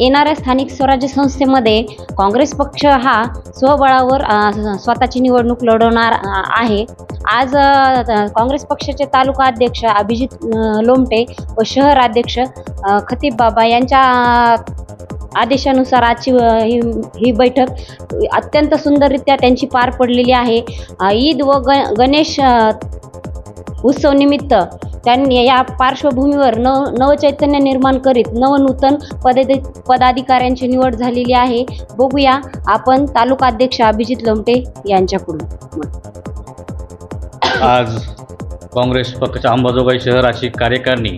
येणाऱ्या स्थानिक स्वराज्य संस्थेमध्ये काँग्रेस पक्ष हा स्वबळावर स्वतःची निवडणूक लढवणार आहे. आज काँग्रेस पक्षाचे तालुका अध्यक्ष अभिजित लोमटे व शहर अध्यक्ष खतीब बाबा यांच्या आदेशानुसार आजची ही ही बैठक अत्यंत सुंदररित्या त्यांची पार पडलेली आहे. ईद व ग गणेश उत्सवनिमित्त त्यांनी या पार्श्वभूमीवर नव नवचैतन्य निर्माण करीत नवनूतन पदे पदाधिकाऱ्यांची निवड झालेली आहे. बघूया आपण तालुका अध्यक्ष अभिजित लोमटे यांच्याकडून. आज काँग्रेस पक्ष अंबाजोगाई शहराची कार्यकारिणी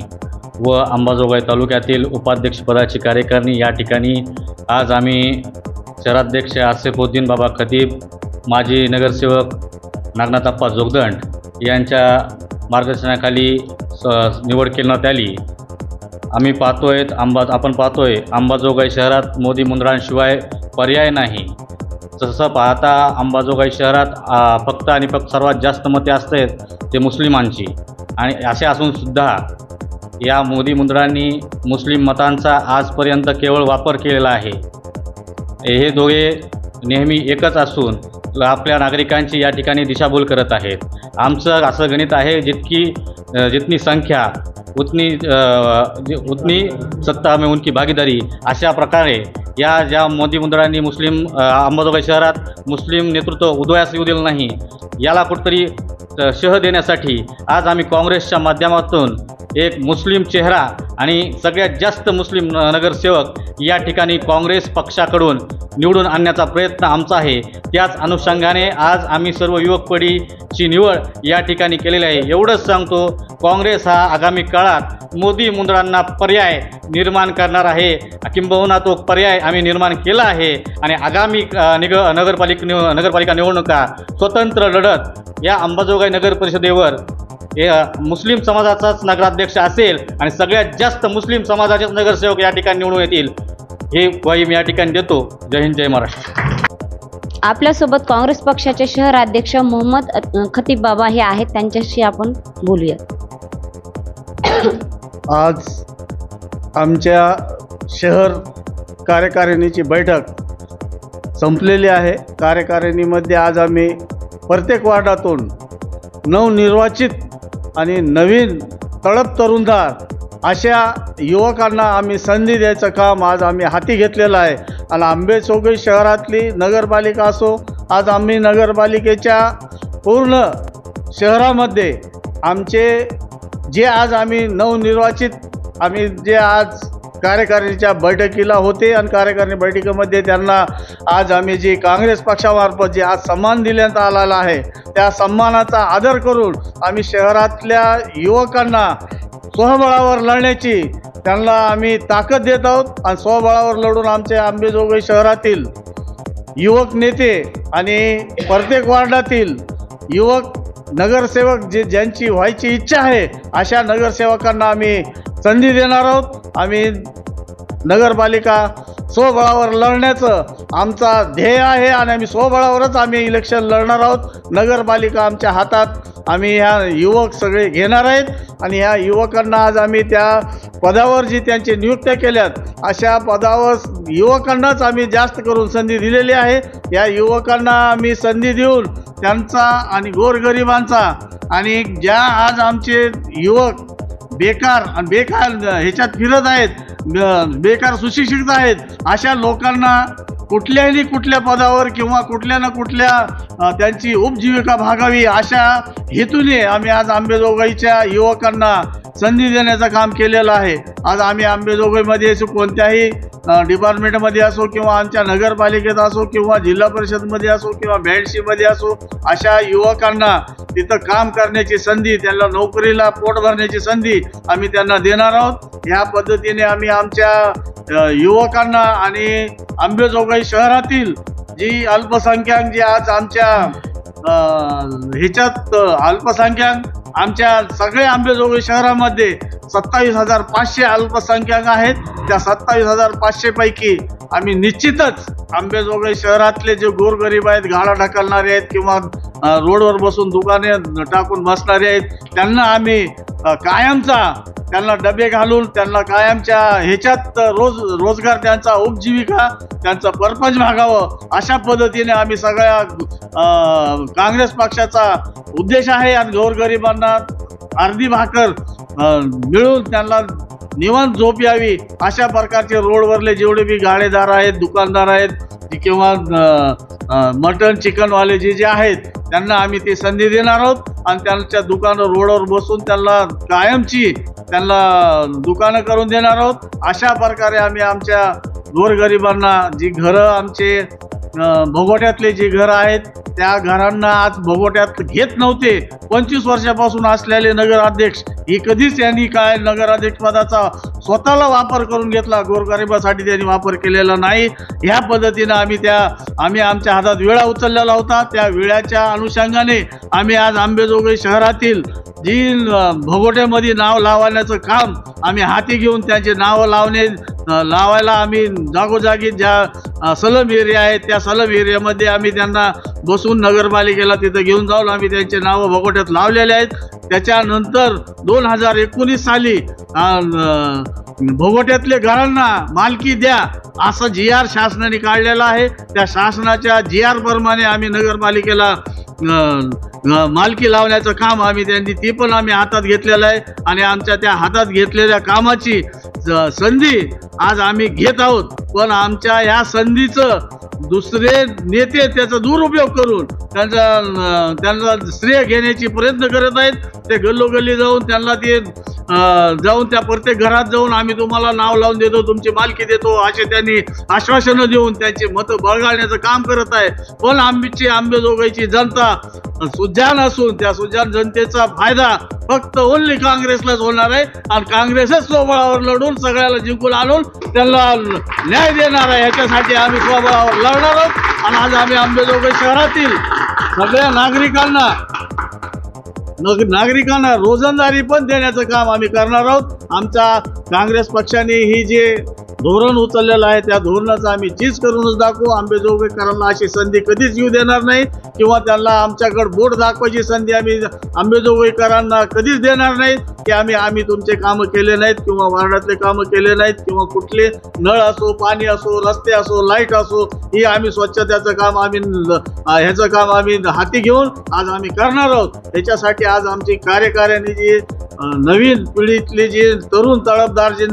व अंबाजोगाई तालुक्यातील उपाध्यक्षपदाची कार्यकारिणी या ठिकाणी आज आम्ही शहराध्यक्ष आसेफुद्दीन बाबा खतीब माजी नगरसेवक नागनाथप्पा जोगदंड यांच्या मार्गदर्शनाखाली स निवड करण्यात आली आम्ही पाहतो आहेत आंबा आपण पाहतो आहे अंबाजोगाई शहरात मोदी मुंद्रांशिवाय पर्याय नाही. तसं पाहता अंबाजोगाई शहरात फक्त आणि फक्त सर्वात जास्त मते असतात ते मुस्लिमांची. आणि असे असूनसुद्धा या मोदी मुंद्रांनी मुस्लिम मतांचा आजपर्यंत केवळ वापर केलेला आहे. हे दोघे नेहमी एकच असून आपल्या नागरिकांची या ठिकाणी दिशाभूल करत आहेत. आमचं असं गणित आहे जितकी जितनी संख्या उतनी उतनी सत्ता में उनकी भागीदारी अशा प्रकारे या ज्या मोदी मंडळांनी मुस्लिम अंबाजोगाई शहरात मुस्लिम नेतृत्व उदयास येऊ दिलं नाही याला कुठंतरी शह देण्यासाठी आज आम्ही काँग्रेसच्या माध्यमातून एक मुस्लिम चेहरा आणि सगळ्यात जास्त मुस्लिम न- नगरसेवक या ठिकाणी काँग्रेस पक्षाकडून निवडून आणण्याचा प्रयत्न आमचा आहे. त्याच अनुषंगाने आज आम्ही सर्व युवक पिढीची निवड या ठिकाणी केलेली आहे. एवढंच सांगतो काँग्रेस हा आगामी काळात मोदी मुंदळांना पर्याय निर्माण करणार आहे. किंबहुना तो पर्याय आम्ही निर्माण केला आहे. आणि आगामी निग नगरपालिका निव नगरपालिका निवडणुका स्वतंत्र लढत या अंबाजोगाई नगर परिषदेवर हे मुस्लिम समाजाचाच नगराध्यक्ष असेल आणि सगळ्यात जास्त मुस्लिम समाजाचेच नगरसेवक या ठिकाणी निवडून येतील. हे ग्वाही मी या ठिकाणी देतो. जय हिंद जय महाराष्ट्र. आपल्यासोबत काँग्रेस पक्षाचे शहर अध्यक्ष मोहम्मद खतीब बाबा हे आहेत. त्यांच्याशी आपण बोलूया आज आमच्या शहर कार्यकारिणीची बैठक संपलेली आहे. कार्यकारिणीमध्ये आज आम्ही प्रत्येक वार्डातून नवनिर्वाचित आणि नवीन तळप तरुणदार अशा युवकांना आम्ही संधी द्यायचं काम आज आम्ही हाती घेतलेलं आहे. आणि आंबेजोगाई शहरातली नगरपालिका असो आज आम्ही नगरपालिकेच्या पूर्ण शहरामध्ये आमचे जे आज आम्ही नवनिर्वाचित आम्ही जे आज कार्यकारिणीच्या बैठकीला होते आणि कार्यकारिणी बैठकीमध्ये त्यांना आज आम्ही जी काँग्रेस पक्षामार्फत जे आज सन्मान दिल्यात आलेला आहे त्या सन्मानाचा आदर करून आम्ही शहरातल्या युवकांना स्वबळावर लढण्याची त्यांना आम्ही ताकद देत आहोत आणि स्वबळावर लढून आमचे आंबेजोगाई शहरातील युवक नेते आणि प्रत्येक वार्डातील युवक नगरसेवक जे ज्यांची व्हायची इच्छा आहे अशा नगरसेवकांना आम्ही संधी देणार आहोत. आम्ही नगरपालिका स्वबळावर लढण्याचं आमचा ध्येय आहे आणि आम्ही स्वबळावरच आम्ही इलेक्शन लढणार आहोत. नगरपालिका आमच्या हातात आम्ही ह्या युवक सगळे घेणार आहेत आणि ह्या युवकांना आज आम्ही त्या पदावर जी त्यांची नियुक्त्या केल्यात अशा पदावर युवकांनाच आम्ही जास्त करून संधी दिलेली आहे. या युवकांना आम्ही संधी देऊन त्यांचा आणि गोरगरिबांचा आणि ज्या आज आमचे युवक बेकार आणि बेकार ह्याच्यात फिरत आहेत बेकार सुशिक्षित आहेत अशा लोकांना कुठल्याही कुठल्या पदावर किंवा कुठल्या ना कुठल्या त्यांची उपजीविका भागावी अशा हेतूने आम्ही आज आंबेजोगाईच्या युवकांना संधी देण्याचं काम केलेलं आहे. आज आम्ही आंबेजोगाईमध्ये असो कोणत्याही डिपार्टमेंटमध्ये असो किंवा आमच्या नगरपालिकेत असो किंवा जिल्हा परिषदमध्ये असो किंवा बॅडशीमध्ये असो अशा युवकांना तिथं काम करण्याची संधी त्यांना नोकरीला पोट भरण्याची संधी आम्ही त्यांना देणार आहोत. ह्या पद्धतीने आम्ही आमच्या युवकांना आणि आंबेजोगाई शहरातील जी अल्पसंख्याक जी आज आमच्या ह्याच्यात अल्पसंख्याक आमच्या सगळ्या आंबेजोगाई शहरामध्ये सत्तावीस हजार पाचशे अल्पसंख्याक आहेत. त्या सत्तावीस हजार पाचशे पैकी आम्ही निश्चितच आंबेजोगाई शहरातले जे गोरगरीब आहेत गाडा ढकलणारे आहेत किंवा रोडवर बसून दुकाने टाकून बसणारे आहेत त्यांना आम्ही कायमचा त्यांना डबे घालून त्यांना कायमच्या ह्याच्यात रोज रोजगार त्यांचा उपजीविका त्यांचा परपंच भागावं अशा पद्धतीने आम्ही सगळ्या काँग्रेस पक्षाचा उद्देश आहे. आणि गोरगरिबांना अर्धी भाकर मिळून त्यांना निवांत झोप यावी. अशा प्रकारचे रोडवरले जेवढे बी गाडेदार आहेत दुकानदार आहेत किंवा मटन चिकनवाले जे जे आहेत त्यांना आम्ही ती संधी देणार आहोत. आणि त्यांच्या दुकानं रोडवर बसून त्यांना कायमची त्यांना दुकानं करून देणार आहोत. अशा प्रकारे आम्ही आमच्या गोरगरिबांना जी घरं आमचे भोगोट्यातले जे घर आहेत त्या घरांना आज भोगोट्यात घेत नव्हते. पंचवीस वर्षापासून असलेले नगराध्यक्ष हे कधीच यांनी काय नगराध्यक्ष पदाचा स्वतःला वापर करून घेतला गोरगरिबासाठी त्यांनी वापर केलेला नाही. ह्या पद्धतीनं आम्ही त्या आम्ही आमच्या हातात विळा उचललेला होता. त्या विळ्याच्या अनुषंगाने आम्ही आज आंबेजोगाई शहरातील जी भोगोट्यामध्ये नाव लावण्याचं काम आम्ही हाती घेऊन त्यांचे नावं लावणे लावायला आम्ही जागोजागी ज्या सलम एरिया आहे. त्या सलम एरियामध्ये आम्ही त्यांना बसून नगरपालिकेला तिथं घेऊन जाऊन आम्ही त्यांचे नावं भगोट्यात लावलेले आहेत. त्याच्यानंतर दोन हजार एकोणीस साली भोगोट्यातले घरांना मालकी द्या असं जी आर शासनाने काढलेला आहे. त्या शासनाच्या जी आर प्रमाणे आम्ही नगरपालिकेला मालकी लावण्याचं काम आम्ही त्यांनी ती पण आम्ही हातात घेतलेलं आहे. आणि आमच्या त्या हातात घेतलेल्या कामाची संधी आज आम्ही घेत आहोत. पण आमच्या या संधीचं दुसरे नेते त्याचा दुरुपयोग करून त्यांचा त्यांना त्यांचा श्रेय घेण्याची प्रयत्न करत आहेत. ते गल्लोगल्ली जाऊन त्यांना ते जाऊन त्या प्रत्येक घरात जाऊन आम्ही तुम्हाला नाव लावून देतो तुमची मालकी देतो असे त्यांनी आश्वासनं देऊन त्यांची मतं बळगाळण्याचं काम करत आहे. पण आंबीची आंबेजोगाईची जनता सुजान असून त्या सुजान जनतेचा फायदा फक्त ओनली काँग्रेसलाच होणार आहे. आणि काँग्रेसच स्वबळावर लढून सगळ्याला जिंकून आणून त्यांना न्याय देणार आहे. याच्यासाठी आम्ही लढणार आहोत. आणि आज आम्ही आंबेजोगाई शहरातील सगळ्या नागरिकांना नागरिकांना रोजंदारी पण देण्याचं काम आम्ही करणार आहोत. आमच्या काँग्रेस पक्षाने ही जे धोरण उचललेलं आहे. त्या धोरणाचं आम्ही चीज करूनच दाखवू. आंबेजोगाईकरांना अशी संधी कधीच येऊ देणार नाही किंवा त्यांना आमच्याकडे बोट दाखवायची संधी आम्ही आंबेजोगाईकरांना कधीच देणार नाही की आम्ही आम्ही तुमचे कामं केले नाहीत किंवा वार्डातले कामं केले नाहीत किंवा कुठले नळ असो पाणी असो रस्ते असो लाइट असो ही आम्ही स्वच्छतेचं काम आम्ही ह्याचं काम आम्ही हाती घेऊन आज आम्ही करणार आहोत. त्याच्यासाठी आज आमची कार्यकारिणी जी नवीन पिढीतली जी तरुण तळपदार जे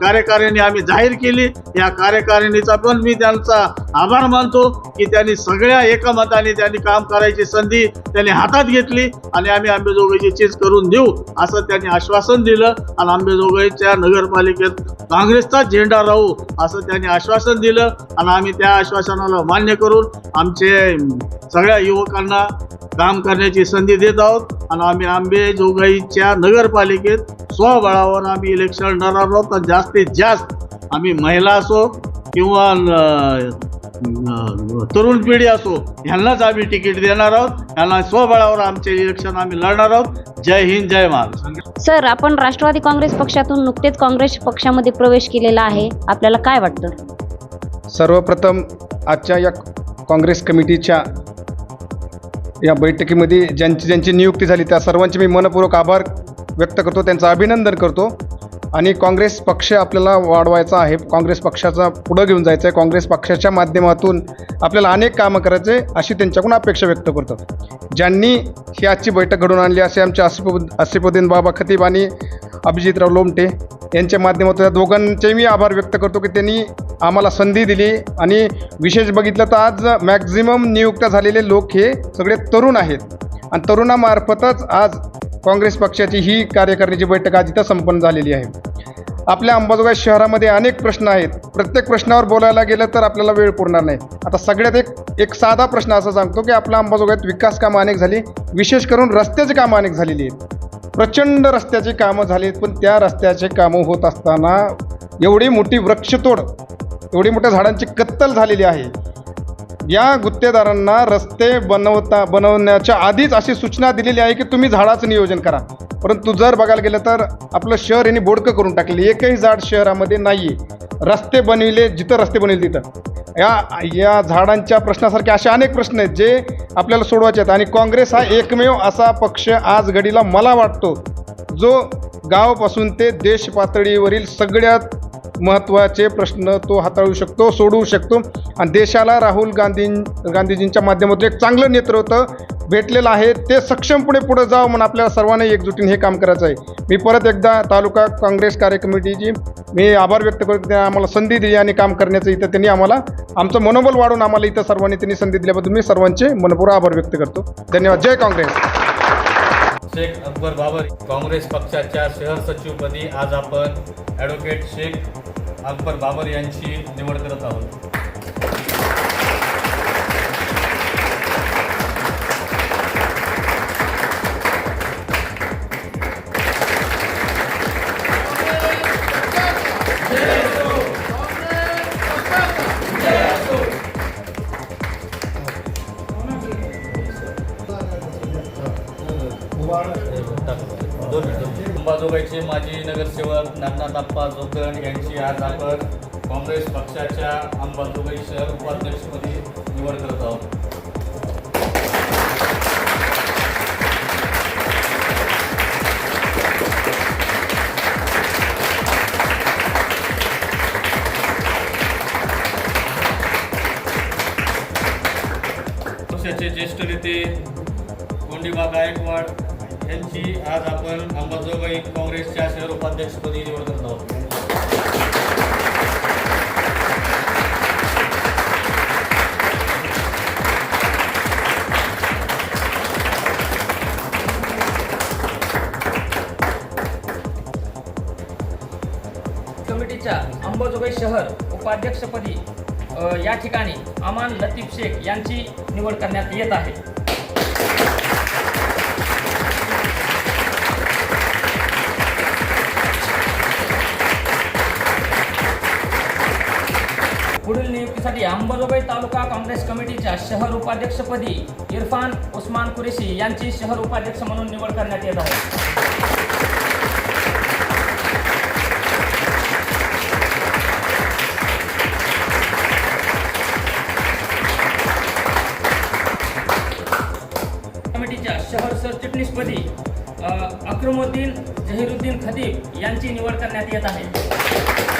कार्यकारिणी आम्ही जाहीर केली या कार्यकारिणीचा पण मी त्यांचा आभार मानतो की त्यांनी सगळ्या एकमताने त्यांनी काम करायची संधी त्यांनी हातात घेतली आणि आम्ही आंबेजोगाईची चीज करून देऊ असं त्यांनी आश्वासन दिलं. आणि आंबेजोगाईच्या नगरपालिकेत काँग्रेसचा झेंडा राहू असं त्यांनी आश्वासन दिलं. आणि आम्ही त्या आश्वासनाला मान्य करून आमचे सगळ्या युवकांना काम करण्याची संधी देत आहोत. आणि आम्ही आंबेजोगाईच्या नगरपालिकेत स्वबळावर आम्ही इलेक्शन लढणार आहोत. आणि जास्तीत जास्त आम्ही महिला असो किंवा तरुण पिढी असो ह्यांनाच आम्ही तिकीट देणार आहोत. ह्यांना स्वबळावर आमचे इलेक्शन आम्ही लढणार आहोत. जय हिंद जय महाराष्ट्र. सर आपण राष्ट्रवादी काँग्रेस पक्षातून नुकतेच काँग्रेस पक्षामध्ये प्रवेश केलेला आहे. आपल्याला काय वाटतं? सर्वप्रथम आजच्या या काँग्रेस कमिटीच्या या बैठकीमध्ये ज्यांची ज्यांची नियुक्ती झाली त्या सर्वांचे मी मनपूर्वक आभार व्यक्त करतो त्यांचं अभिनंदन करतो. आणि काँग्रेस पक्ष आपल्याला वाढवायचा आहे. काँग्रेस पक्षाचा पुढं घेऊन जायचं आहे काँग्रेस पक्षाच्या माध्यमातून आपल्याला अनेक कामं करायचे अशी त्यांच्याकडून अपेक्षा व्यक्त करतो. ज्यांनी ही आजची बैठक घडवून आणली असे आमचे आसिफ आसिफुद्दीन बाबा खतीब आणि अभिजितराव लोमटे यांच्या माध्यमातून या दोघांचे मी आभार व्यक्त करतो की त्यांनी आम्हाला संधी दिली आणि विशेष बघितलं तर आज मॅक्झिमम नियुक्त झालेले लोक हे सगळे तरुण आहेत. आणि तरुणामार्फतच आज काँग्रेस पक्षाची ही कार्यकारिणीची बैठक आज इथं संपन्न झालेली आहे. आपल्या अंबाजोगाई शहरामध्ये अनेक प्रश्न आहेत. प्रत्येक प्रश्नावर बोलायला गेलं तर आपल्याला वेळ पुरणार नाही. आता सगळ्यात एक एक साधा प्रश्न असा सांगतो की आपल्या अंबाजोगाईत विकास कामं अनेक झाली. विशेष करून रस्त्याची कामं अनेक झालेली आहेत. प्रचंड रस्त्याची कामं झाली पण त्या रस्त्याचे कामं होत असताना एवढी मोठी वृक्षतोड एवढी मोठ्या झाडांची कत्तल झालेली आहे. या गुत्तेदारांना रस्ते बनवता बनवण्याच्या आधीच अशी सूचना दिलेली आहे की तुम्ही झाडाचं नियोजन करा. परंतु जर बघायला गेलं तर आपलं शहर यांनी बोडकं करून टाकले एकही झाड शहरामध्ये नाही आहे रस्ते बनविले जिथं रस्ते बनवले तिथं. या या झाडांच्या प्रश्नासारखे असे अनेक प्रश्न आहेत जे आपल्याला सोडवायचे आहेत. आणि काँग्रेस हा एकमेव असा पक्ष आज घडीला मला वाटतो जो गावापासून ते देश पातळीवरील सगळ्यात महत्त्वाचे प्रश्न तो हाताळू शकतो सोडवू शकतो. आणि देशाला राहुल गांधी गांधीजींच्या माध्यमातून एक चांगलं नेतृत्व भेटलेलं आहे. ते सक्षमपणे पुढे जावं म्हणून आपल्याला सर्वांना एकजुटीने हे काम करायचं आहे. मी परत एकदा तालुका काँग्रेस कार्यकमिटीची मी आभार व्यक्त करतो. त्यांनी आम्हाला संधी दिली आणि काम करण्याचं इथं त्यांनी आम्हाला आमचं मनोबल वाढून आम्हाला इथं सर्वांनी त्यांनी संधी दिल्याबद्दल मी सर्वांचे मनपूर्वक आभार व्यक्त करतो. धन्यवाद. जय काँग्रेस. शेख अकबर बाबर काँग्रेस पक्षाच्या शहर सचिवपदी आज आपण ॲडव्होकेट शेख अकबर बाबर यांची निवड करत आहोत. नगरसेवक नाथनाथाप्पा आप्पा यांची आज आपण काँग्रेस पक्षाच्या अंबाजोगाई शहर उपाध्यक्षपदी निवड करत आहोत. पक्षाचे ज्येष्ठ नेते कोंडीबा गायकवाड यांची आज आपण अंबाजोगाई काँग्रेसच्या शहर उपाध्यक्षपदी निवड करत आहोत. कमिटीच्या अंबाजोगाई शहर उपाध्यक्षपदी या ठिकाणी अमान लतीफ शेख यांची निवड करण्यात येत आहे. पुढील अंबाजोगाई तालुका काँग्रेस कमिटीच्या शहर उपाध्यक्षपदी इरफान उस्मान कुरेशी यांची शहर उपाध्यक्ष म्हणून निवड करण्यात येत आहे. कमिटीच्या शहर सरचिटणीसपदी अक्रमुद्दीन झहिरुद्दीन खदीब यांची निवड करण्यात येत आहे.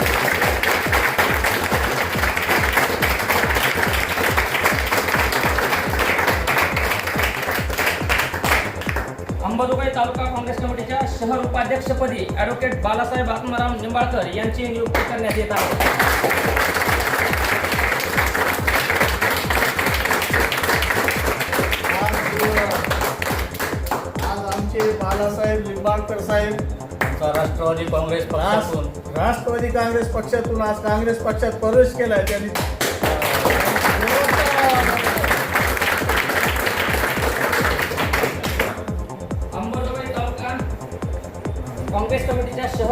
शहर उपाध्यक्षपदी ॲडव्होकेट बालासाहेब आत्माराम निंबाळकर यांची नियुक्ती करण्यात येत आहे. आज आमचे बालासाहेब लिंबाळकर साहेब आमचा राष्ट्रवादी काँग्रेस पक्षातून. राष्ट्रवादी काँग्रेस पक्षातून आज काँग्रेस पक्षात प्रवेश केलाय त्यांनी.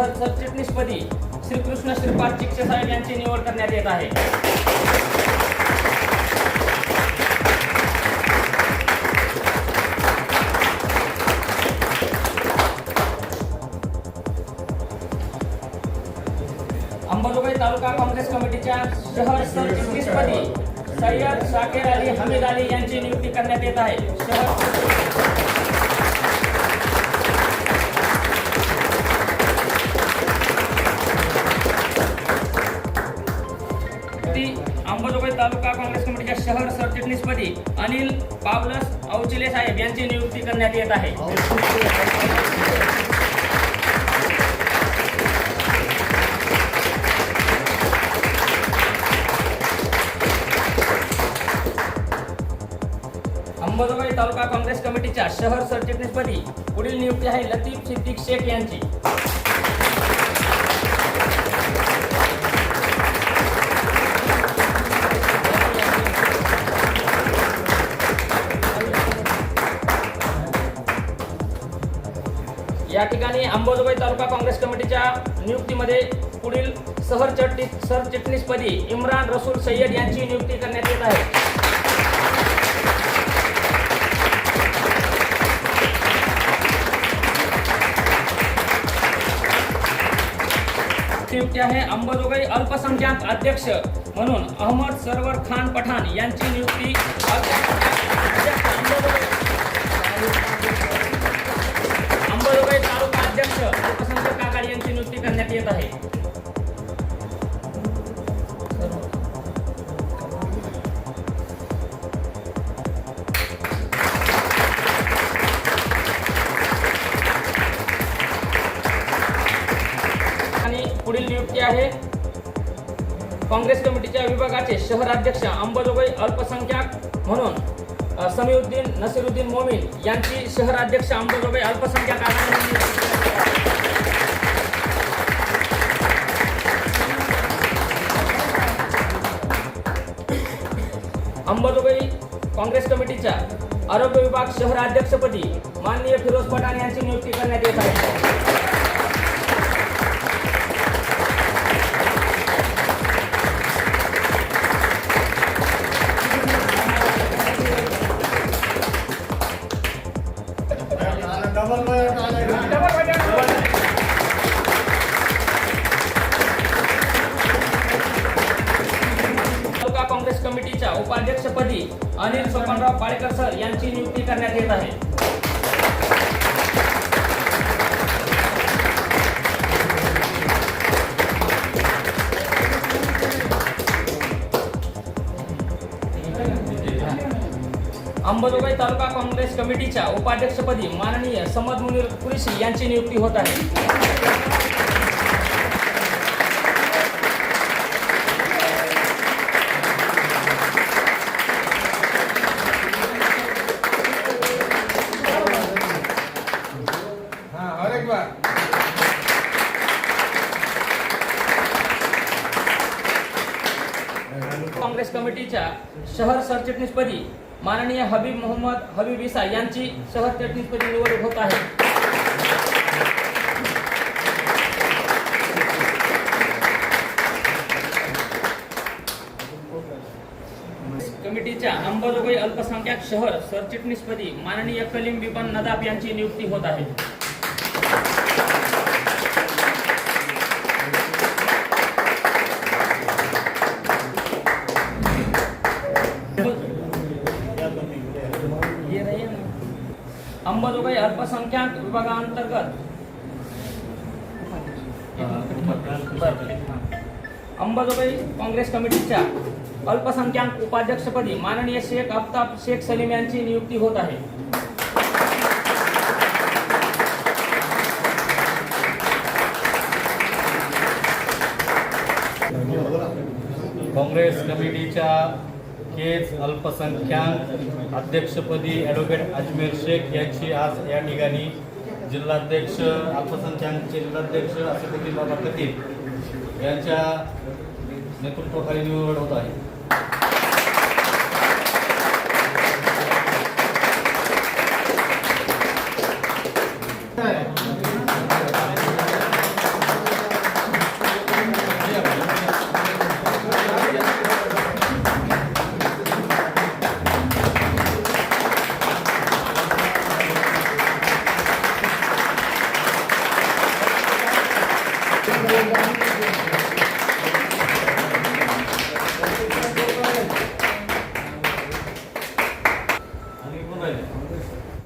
कमिटीच्या सरचिटणीसपदी श्रीकृष्ण श्रीपाद चिक्षे साहेब यांची निवड करण्यात येत आहे. अंबाजोगाई तालुका काँग्रेस कमिटीच्या शहर सरचिटणीसपदी सय्यद शाकेर अली हमीद अली यांची नियुक्ती करण्यात येत आहे. शहर अनिल पावलस अवचिले साहेब यांची नियुक्ती करण्यात येत आहे. अंबाजोगाई तालुका काँग्रेस कमिटीच्या शहर सरचिटणीसपदी पुढील नियुक्ती आहे लतीफ सिद्दीक शेख यांची. या ठिकाणी अंबाजोगाई तालुका काँग्रेस कमिटीच्या नियुक्तीमध्ये पुढील सहर सरचिटणीसपदी इम्रान रसूल सय्यद यांची नियुक्ती करण्यात येत आहे. नियुक्ती आहे अंबाजोगाई अल्पसंख्याक अध्यक्ष म्हणून अहमद सरवर खान पठाण यांची नियुक्ती. यांची नियुक्ती करण्यात येत आहे. आणि पुढील नियुक्ती आहे. काँग्रेस कमिटीच्या विभागाचे शहराध्यक्ष अंबाजोगाई अल्पसंख्याक म्हणून समीउद्दीन नसीरुद्दीन मोमीन यांची शहराध्यक्ष अंबाजोगाई अल्पसंख्याक आघाडी अंबाजोगाई काँग्रेस कमिटीच्या आरोग्य विभाग शहराध्यक्षपदी माननीय फिरोज पठाण यांची नियुक्ती करण्यात येत आहे. अंबाजोगाई तालुका काँग्रेस कमिटीच्या उपाध्यक्षपदी माननीय समद मुनीर कुरेशी यांची नियुक्ती होत आहे. काँग्रेस कमिटीच्या शहर सरचिटणीसपदी माननीय हबीब मोहम्मद हबीब इसा यांची शहर सरचिटणीसपदी निवड होत आहे. कमिटीच्या अंबाजोगाई अल्पसंख्याक शहर सरचिटणीसपदी माननीय कलीम बिपन नदाब यांची नियुक्ती होत आहे ये रही है ना। अंबाजोगाई अल्पसंख्याक विभागांतर्गत अंबाजोगाई काँग्रेस कमिटीच्या अल्पसंख्याक उपाध्यक्षपदी माननीय शेख आफताब शेख सलीम यांची नियुक्ती होत आहे. काँग्रेस कमिटीच्या केज अल्पसंख्याक अध्यक्षपदी ॲडव्होकेट अजमेर शेख यांची आज या ठिकाणी जिल्हाध्यक्ष अल्पसंख्याकचे जिल्हाध्यक्ष असदुद्दीन बाबा खतीब यांच्या नेतृत्वाखाली निवड होत आहे.